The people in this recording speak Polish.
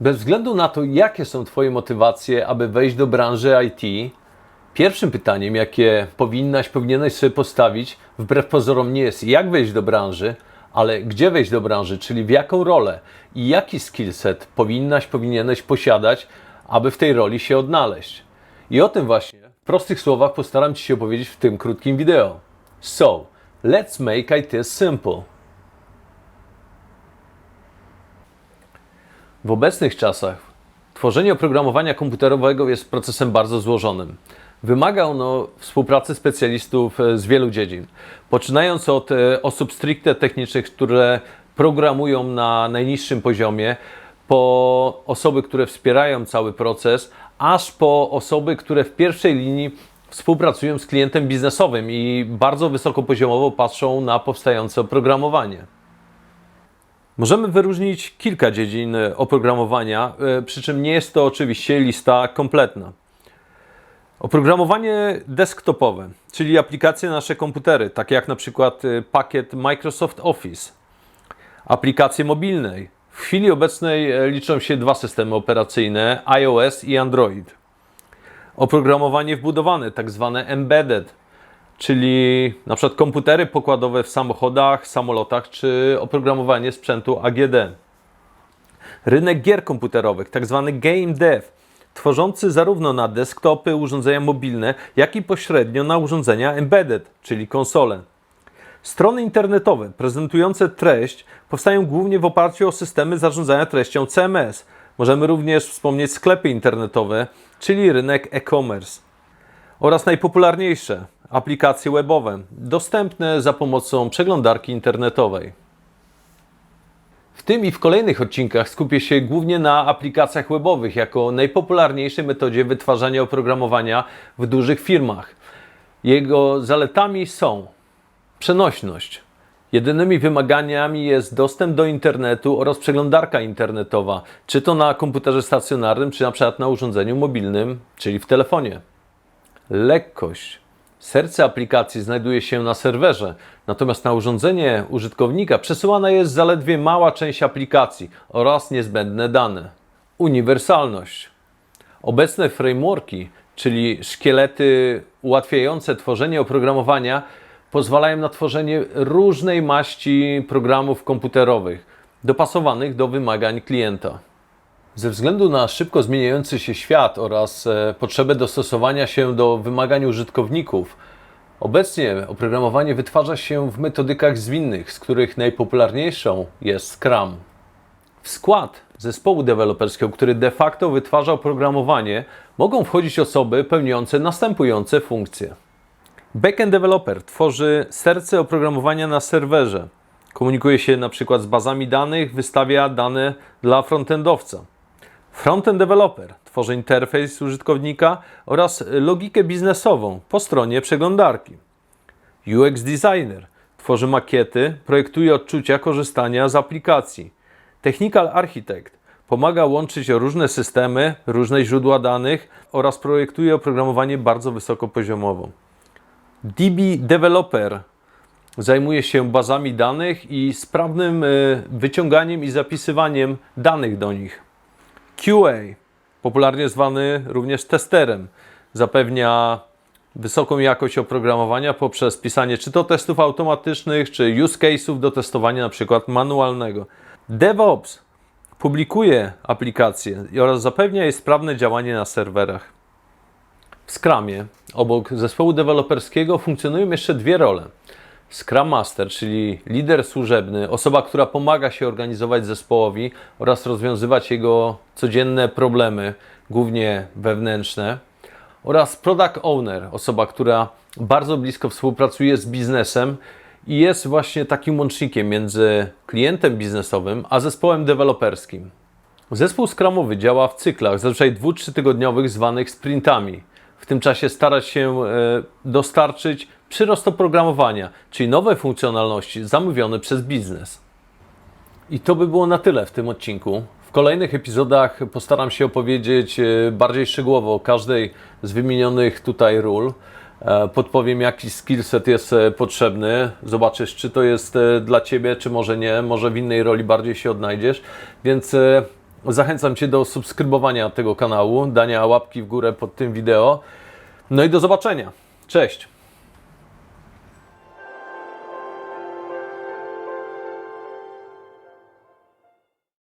Bez względu na to, jakie są Twoje motywacje, aby wejść do branży IT, pierwszym pytaniem, jakie powinnaś, powinieneś sobie postawić, wbrew pozorom nie jest jak wejść do branży, ale gdzie wejść do branży, czyli w jaką rolę i jaki skillset powinnaś, powinieneś posiadać, aby w tej roli się odnaleźć. I o tym właśnie w prostych słowach postaram Ci się opowiedzieć w tym krótkim wideo. So, let's make IT simple. W obecnych czasach tworzenie oprogramowania komputerowego jest procesem bardzo złożonym. Wymaga ono współpracy specjalistów e, z wielu dziedzin, poczynając od e, osób stricte technicznych, które programują na najniższym poziomie, po osoby, które wspierają cały proces, aż po osoby, które w pierwszej linii współpracują z klientem biznesowym i bardzo wysokopoziomowo patrzą na powstające oprogramowanie. Możemy wyróżnić kilka dziedzin e, oprogramowania, e, przy czym nie jest to oczywiście lista kompletna. Oprogramowanie desktopowe, czyli aplikacje na nasze komputery, takie jak na przykład e, pakiet Microsoft Office. Aplikacje mobilne. W chwili obecnej liczą się dwa systemy operacyjne, iOS i Android. Oprogramowanie wbudowane, tak zwane embedded, czyli na przykład komputery pokładowe w samochodach, samolotach czy oprogramowanie sprzętu AGD. Rynek gier komputerowych, tak zwany game dev, tworzący zarówno na desktopy, urządzenia mobilne, jak i pośrednio na urządzenia embedded, czyli konsole. Strony internetowe prezentujące treść powstają głównie w oparciu o systemy zarządzania treścią CMS. Możemy również wspomnieć sklepy internetowe, czyli rynek e-commerce oraz najpopularniejsze aplikacje webowe, dostępne za pomocą przeglądarki internetowej. W tym i w kolejnych odcinkach skupię się głównie na aplikacjach webowych jako najpopularniejszej metodzie wytwarzania oprogramowania w dużych firmach. Jego zaletami są przenośność. Jedynymi wymaganiami jest dostęp do internetu oraz przeglądarka internetowa, czy to na komputerze stacjonarnym, czy na przykład na urządzeniu mobilnym, czyli w telefonie. Lekkość. Serce aplikacji znajduje się na serwerze, natomiast na urządzenie użytkownika przesyłana jest zaledwie mała część aplikacji oraz niezbędne dane. Uniwersalność. Obecne frameworki, czyli szkielety ułatwiające tworzenie oprogramowania, pozwalają na tworzenie różnej maści programów komputerowych, dopasowanych do wymagań klienta. Ze względu na szybko zmieniający się świat oraz e, potrzebę dostosowania się do wymagań użytkowników, obecnie oprogramowanie wytwarza się w metodykach zwinnych, z których najpopularniejszą jest Scrum. W skład zespołu deweloperskiego, który de facto wytwarza oprogramowanie, mogą wchodzić osoby pełniące następujące funkcje. Backend developer tworzy serce oprogramowania na serwerze. Komunikuje się przykład z bazami danych, wystawia dane dla frontendowca. Frontend developer tworzy interfejs użytkownika oraz logikę biznesową po stronie przeglądarki. UX designer tworzy makiety, projektuje odczucia korzystania z aplikacji. Technical architect pomaga łączyć różne systemy, różne źródła danych oraz projektuje oprogramowanie bardzo wysokopoziomowo. DB Developer zajmuje się bazami danych i sprawnym y, wyciąganiem i zapisywaniem danych do nich. QA, popularnie zwany również testerem, zapewnia wysoką jakość oprogramowania poprzez pisanie czy to testów automatycznych, czy use case'ów do testowania przykład manualnego. DevOps publikuje aplikacje oraz zapewnia jej sprawne działanie na serwerach. W Scrumie obok zespołu deweloperskiego funkcjonują jeszcze dwie role. Scrum Master, czyli lider służebny, osoba, która pomaga się organizować zespołowi oraz rozwiązywać jego codzienne problemy, głównie wewnętrzne, oraz Product Owner, osoba, która bardzo blisko współpracuje z biznesem i jest właśnie takim łącznikiem między klientem biznesowym a zespołem deweloperskim. Zespół Scrumowy działa w cyklach, zazwyczaj dwu-, tygodniowych, zwanych sprintami. W tym czasie starać się e, dostarczyć przyrost oprogramowania, czyli nowe funkcjonalności zamówione przez biznes. I to by było na tyle w tym odcinku. W kolejnych epizodach postaram się opowiedzieć e, bardziej szczegółowo o każdej z wymienionych tutaj ról. E, Podpowiem, jaki skillset jest e, potrzebny. Zobaczysz, czy to jest dla Ciebie, czy może nie. Może w innej roli bardziej się odnajdziesz. Więc Zachęcam Cię do subskrybowania tego kanału, dania łapki w górę pod tym wideo. No i do zobaczenia. Cześć!